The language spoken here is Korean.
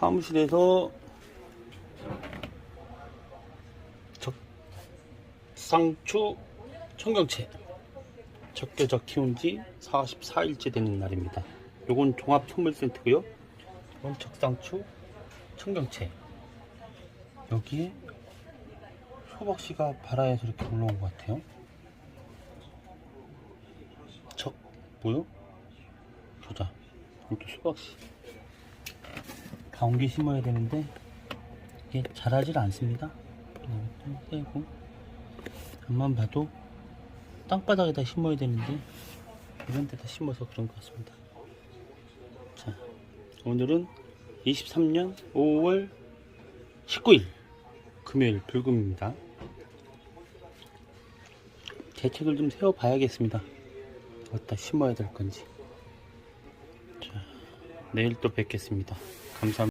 사무실에서 적상추 청경채 적게적 키운 지 44일째 되는 날입니다. 요건 종합 선물 세트고요. 이건 적상추 청경채. 여기에 소박씨가 발아에서 이렇게 올라온 것 같아요. 적 뭐요? 보자. 이것도 수박씨. 다 옮겨 심어야 되는데 이게 자라질 않습니다. 떼고 앞만 봐도 땅바닥에다 심어야 되는데 이런 데다 심어서 그런 것 같습니다. 자, 오늘은 23년 5월 19일 금요일 불금입니다. 대책을 좀 세워 봐야겠습니다. 어디다 심어야 될 건지. 자, 내일 또 뵙겠습니다. 감사합니다.